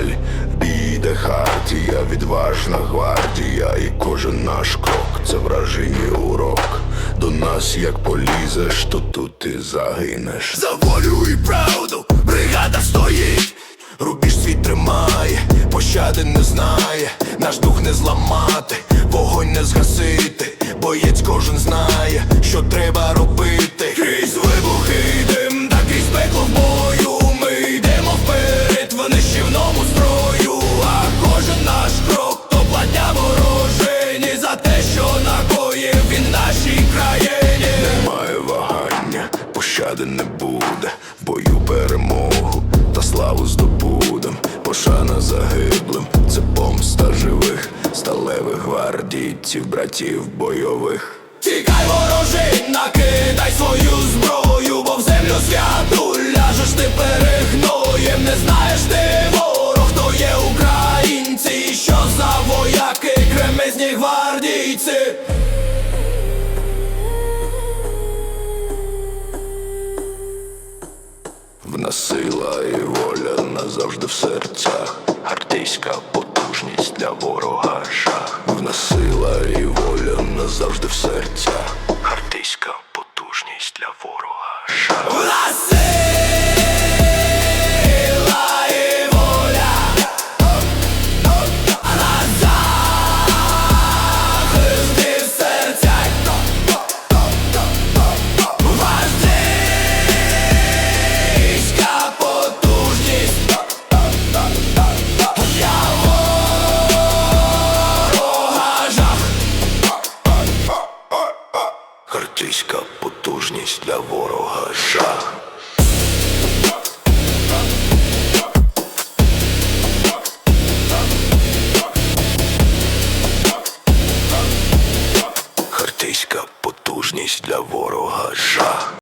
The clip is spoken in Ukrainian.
сталь, біде хартія, відважна гвардія, і кожен наш крок це вражені урок. До нас як полізеш, то тут ти загинеш. За волю і правду бригада стоїть, рубіж свій тримає, пощади не знає, наш дух не зламати, вогонь не згасити, боєць кожен знає, що треба робити. Вагання, пощади не буде, бою перемогу та славу здобудем. Пошана загиблим, це помста живих, сталевих гвардійців, братів бойових. Тікай ворожий, накидай свою зброю, бо в землю святу ляжеш ти перегноєм, не знаєш ти ворог, хто є українці, що за вояки, кремезні гвардійці. В нас сила і воля назавжди в серцях. Артейська потужність для ворога шах. В нас сила і воля назавжди в серцях. Артейська потужність для ворога шах. Гвардейська потужність для ворога жах Хартиська потужність для ворога жах